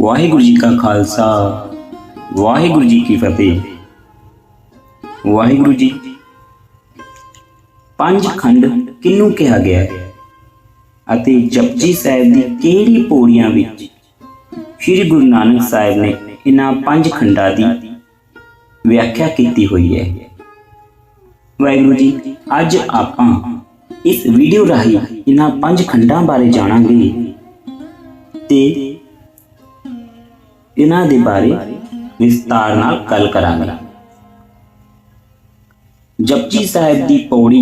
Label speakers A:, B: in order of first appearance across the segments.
A: ਵਾਹਿਗੁਰੂ ਜੀ ਕਾ ਖਾਲਸਾ, ਵਾਹਿਗੁਰੂ ਜੀ ਕੀ ਫਤਿਹ। ਵਾਹਿਗੁਰੂ ਜੀ, ਪੰਜ ਖੰਡ ਕਿਹਨੂੰ ਕਿਹਾ ਗਿਆ ਹੈ? ਅਤੇ ਜਪਜੀ ਸਾਹਿਬ ਦੀ ਕਿਹੜੀ ਪੌੜੀਆਂ ਵਿੱਚ ਸ੍ਰੀ ਗੁਰੂ ਨਾਨਕ ਸਾਹਿਬ ਨੇ ਇਹਨਾਂ ਪੰਜ ਖੰਡਾਂ ਦੀ ਵਿਆਖਿਆ ਕੀਤੀ ਹੋਈ ਹੈ? ਵਾਹਿਗੁਰੂ ਜੀ, ਅੱਜ ਆਪਾਂ ਇਸ ਵੀਡੀਓ ਰਾਹੀਂ ਇਹਨਾਂ ਪੰਜ ਖੰਡਾਂ ਬਾਰੇ ਜਾਣਾਂਗੇ। ਤੇ ਇਹਨਾਂ ਦੇ ਬਾਰੇ ਵਿਸਤਾਰ ਨਾਲ ਗੱਲ ਕਰਾਂਗੇ। ਜਪਜੀ ਸਾਹਿਬ ਦੀ ਪੌੜੀ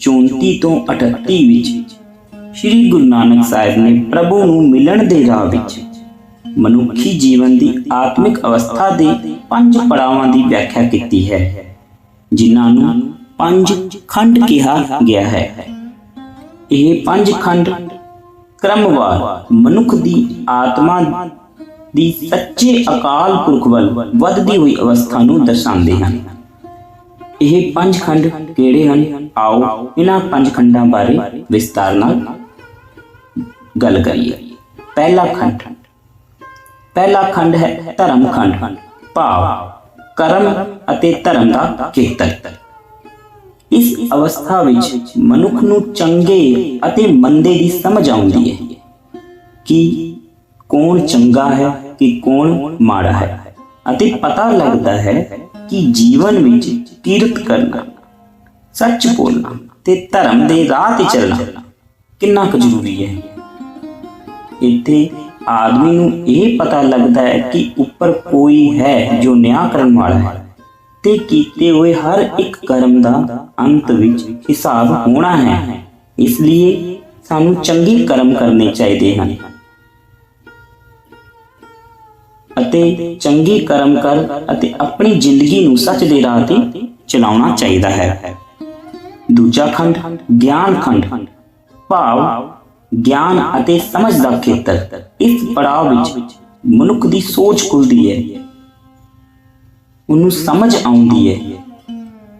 A: 34 ਤੋਂ 38 ਵਿੱਚ ਸ੍ਰੀ ਗੁਰੂ ਨਾਨਕ ਸਾਹਿਬ ਨੇ ਪ੍ਰਭੂ ਨੂੰ ਮਿਲਣ ਦੇ ਰਾਹ ਵਿੱਚ ਮਨੁੱਖੀ ਜੀਵਨ ਦੀ ਆਤਮਿਕ ਅਵਸਥਾ ਦੇ ਪੰਜ ਪੜਾਵਾਂ ਦੀ ਵਿਆਖਿਆ ਕੀਤੀ ਹੈ, ਜਿਨ੍ਹਾਂ ਨੂੰ ਪੰਜ ਖੰਡ ਕਿਹਾ ਗਿਆ ਹੈ। ਇਹ ਪੰਜ ਖੰਡ ਕ੍ਰਮਵਾਰ ਮਨੁੱਖ ਦੀ ਆਤਮਾ ਦੀ ਸੱਚੇ ਅਕਾਲ ਪੁਰਖ ਵੱਲ ਵੱਧਦੀ ਹੋਈ ਅਵਸਥਾ ਨੂੰ ਦਰਸਾਉਂਦੇ ਹਨ। ਇਹ ਪੰਜ ਖੰਡ ਕਿਹੜੇ ਹਨ? ਆਓ ਇਹਨਾਂ ਪੰਜ ਖੰਡਾਂ ਬਾਰੇ ਵਿਸਤਾਰ ਨਾਲ ਗੱਲ ਕਰੀਏ। ਪਹਿਲਾ ਖੰਡ। ਪਹਿਲਾ ਖੰਡ ਹੈ ਧਰਮ ਖੰਡ। ਭਾਵ, ਕਰਮ ਅਤੇ ਧਰਮ ਦਾ ਖੇਤਰ ਇਸ ਅਵਸਥਾ ਵਿੱਚ ਮਨੁੱਖ ਨੂੰ ਚੰਗੇ ਅਤੇ ਮੰਦੇ ਦੀ ਸਮਝ ਆਉਂਦੀ ਹੈ ਕਿ ਕੌਣ ਚੰਗਾ ਹੈ ਕਿ ਕੌਣ ਮਾੜਾ ਹੈ। ਅਤੇ ਪਤਾ ਲੱਗਦਾ ਹੈ ਕਿ ਜੀਵਨ ਵਿੱਚ ਕੀਰਤ ਕਰਨਾ, ਸੱਚ ਬੋਲਣਾ ਤੇ ਧਰਮ ਦੇ ਰਾਹ ਤੇ ਚੱਲਣਾ ਕਿੰਨਾ ਕੁ ਜ਼ਰੂਰੀ ਹੈ। ਇੱਥੇ ਆਦਮੀ ਨੂੰ ਇਹ ਪਤਾ ਲੱਗਦਾ ਹੈ ਕਿ ਉੱਪਰ ਕੋਈ ਹੈ ਜੋ ਨਿਆਂ ਕਰਨ ਵਾਲਾ ਹੈ ਤੇ ਕੀਤੇ ਹੋਏ ਹਰ ਇੱਕ ਕਰਮ ਦਾ ਅੰਤ ਵਿੱਚ ਹਿਸਾਬ ਹੋਣਾ ਹੈ। ਇਸ ਲਈ ਸਾਨੂੰ ਚੰਗੇ ਕਰਮ ਕਰਨੇ ਚਾਹੀਦੇ ਹਨ। ਅਤੇ ਚੰਗੇ ਕਰਮ ਕਰ ਅਤੇ ਆਪਣੀ ਜ਼ਿੰਦਗੀ ਨੂੰ ਸੱਚ ਦੇ ਰਾਹ ਤੇ ਚਲਾਉਣਾ ਚਾਹੀਦਾ ਹੈ। ਦੂਜਾ ਖੰਡ, ਗਿਆਨ ਖੰਡ। ਭਾਵ, ਗਿਆਨ ਅਤੇ ਸਮਝ ਦਾ ਖੇਤਰ। ਇਸ ਪੜਾਅ ਵਿੱਚ ਮਨੁੱਖ ਦੀ ਸੋਚ ਖੁੱਲਦੀ ਹੈ। ਉਹਨੂੰ ਸਮਝ ਆਉਂਦੀ ਹੈ।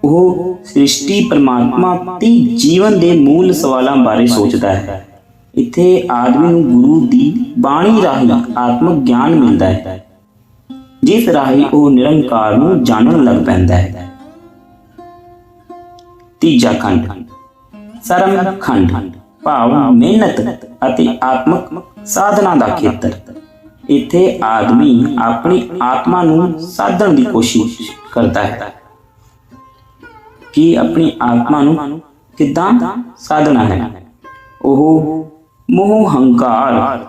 A: ਉਹ ਸ੍ਰਿਸ਼ਟੀ ਪਰਮਾਤਮਾ ਤੇ ਜੀਵਨ ਦੇ ਮੂਲ ਸਵਾਲਾਂ ਬਾਰੇ ਸੋਚਦਾ ਹੈ। ਇੱਥੇ ਆਦਮੀ ਨੂੰ ਗੁਰੂ ਦੀ ਬਾਣੀ ਰਾਹੀਂ ਆਤਮਿਕ ਗਿਆਨ ਮਿਲਦਾ ਹੈ। ਜਿਸ ਰਾਹੀਂ ਉਹ ਨਿਰੰਕਾਰ ਨੂੰ ਜਾਣਨ ਲੱਗ ਪੈਂਦਾ ਹੈ। ਤੀਜਾ ਖੰਡ ਸਰਮ ਖੰਡ ਭਾਵ, ਮਿਹਨਤ ਅਤੇ ਆਤਮਿਕ ਸਾਧਨਾ ਦਾ ਖੇਤਰ। ਇੱਥੇ ਆਦਮੀ ਆਪਣੀ ਆਤਮਾ ਨੂੰ ਸਾਧਣ ਦੀ ਕੋਸ਼ਿਸ਼ ਕਰਦਾ ਹੈ। ਕਿ ਆਪਣੀ ਆਤਮਾ ਨੂੰ ਕਿੱਦਾਂ ਸਾਧਣਾ ਹੈ? ਉਹ ਮੋਹ ਹੰਕਾਰ।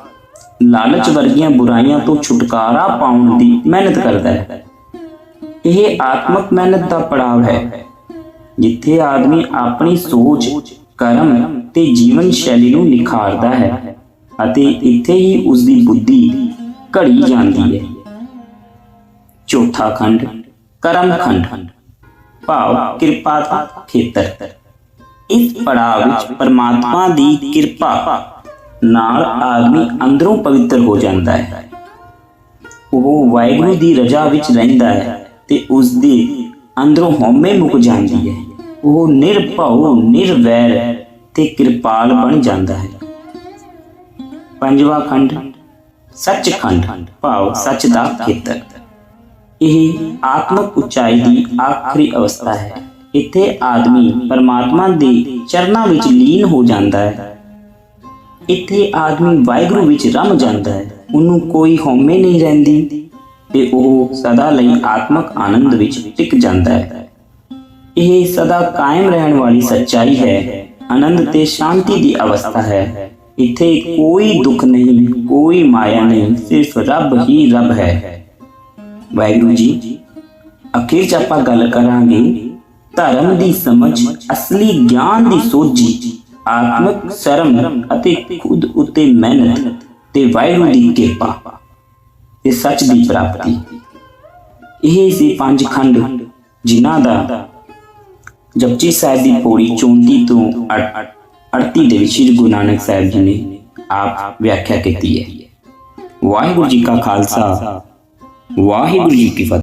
A: ਲਾਲਚ ਵਰਗੀਆਂ ਬੁਰਾਈਆਂ ਤੋਂ ਛੁਟਕਾਰਾ ਪਾਉਣ ਦੀ ਮਿਹਨਤ ਕਰਦਾ ਹੈ। ਇਹ ਆਤਮਿਕ ਮਿਹਨਤ ਦਾ ਪੜਾਅ ਹੈ, ਜਿੱਥੇ ਆਦਮੀ ਆਪਣੀ ਸੋਚ, ਕਰਮ ਤੇ ਜੀਵਨ ਸ਼ੈਲੀ ਨੂੰ ਨਿਖਾਰਦਾ ਹੈ ਅਤੇ ਇੱਥੇ ਹੀ ਉਸ ਦੀ ਬੁੱਧੀ ਘੜੀ ਜਾਂਦੀ ਹੈ। ਚੌਥਾ ਖੰਡ, ਕਰਮ ਖੰਡ। ਭਾਵ ਕਿਰਪਾ ਦਾ ਖੇਤਰ। ਇਸ ਪੜਾਅ ਵਿੱਚ ਪਰਮਾਤਮਾ ਦੀ ਕਿਰਪਾ ਨਾਲ ਆਦਮੀ ਅੰਦਰੋਂ ਪਵਿੱਤਰ ਹੋ ਜਾਂਦਾ ਹੈ। ਉਹ ਵਾਹਿਗੁਰੂ ਦੀ ਰਜ਼ਾ ਵਿੱਚ ਰਹਿੰਦਾ ਹੈ ਤੇ ਉਸ ਦੇ ਅੰਦਰੋਂ ਹਉਮੈ ਮੁੱਕ ਜਾਂਦੀ ਹੈ। ਉਹ ਨਿਰਭਉ, ਨਿਰਵੈਰ ਤੇ ਕਿਰਪਾਲ ਬਣ ਜਾਂਦਾ ਹੈ। ਪੰਜਵਾਂ ਖੰਡ ਸੱਚਖੰਡ ਭਾਵ ਸੱਚ ਦਾ ਖੇਤਰ। ਇਹ ਆਤਮਕ ਉਚਾਈ ਦੀ ਆਖਰੀ ਅਵਸਥਾ ਹੈ। ਇੱਥੇ ਆਦਮੀ ਪਰਮਾਤਮਾ ਦੇ ਚਰਨਾਂ ਵਿੱਚ ਲੀਨ ਹੋ ਜਾਂਦਾ ਹੈ। ਇੱਥੇ ਆਦਮੀ ਵਾਹਿਗੁਰੂ ਵਿੱਚ ਰਮ ਜਾਂਦਾ ਹੈ। ਉਹਨੂੰ ਕੋਈ ਹਉਮੈ ਨਹੀਂ ਰਹਿੰਦੀ ਤੇ ਉਹ ਸਦਾ ਲਈ ਆਤਮਕ ਆਨੰਦ ਵਿੱਚ ਟਿਕ ਜਾਂਦਾ ਹੈ। ਇਹ ਸਦਾ ਕਾਇਮ ਰਹਿਣ ਵਾਲੀ ਸੱਚਾਈ ਹੈ। ਆਨੰਦ ਤੇ ਸ਼ਾਂਤੀ ਦੀ ਅਵਸਥਾ ਹੈ। ਇੱਥੇ ਕੋਈ ਦੁੱਖ ਨਹੀਂ, ਕੋਈ ਮਾਇਆ ਨਹੀਂ, ਸਿਰਫ ਰੱਬ ਹੀ ਰੱਬ ਹੈ। ਵਾਹਿਗੁਰੂ ਜੀ, ਅਖੀਰ ਚ ਆਪਾਂ ਗੱਲ ਕਰਾਂਗੇ ਧਰਮ ਦੀ ਸਮਝ, ਅਸਲੀ ਗਿਆਨ ਦੀ ਸੋਝੀ। ਆਤਮਿਕ ਸ਼ਰਮ ਅਤੇ ਖੁਦ ਉਤੇ ਮਿਹਨਤ ਤੇ ਵਾਹਿਗੁਰੂ ਦੀ ਕਿਰਪਾ। ਤੇ ਸੱਚ ਦੀ ਪ੍ਰਾਪਤੀ। ਇਹ ਸੀ ਪੰਜ ਖੰਡ ਜਿਨ੍ਹਾਂ ਦਾ ਜਪਜੀ ਸਾਹਿਬ ਦੀ ਪੌੜੀ 34 ਤੋਂ 38 ਦੇ ਵਿੱਚ ਸ੍ਰੀ ਗੁਰੂ ਨਾਨਕ ਸਾਹਿਬ ਜੀ ਨੇ ਆਪ ਵਿਆਖਿਆ ਕੀਤੀ ਹੈ। ਵਾਹਿਗੁਰੂ ਜੀ ਕਾ ਖਾਲਸਾ, ਵਾਹਿਗੁਰੂ ਜੀ ਕੀ ਫਤਿਹ।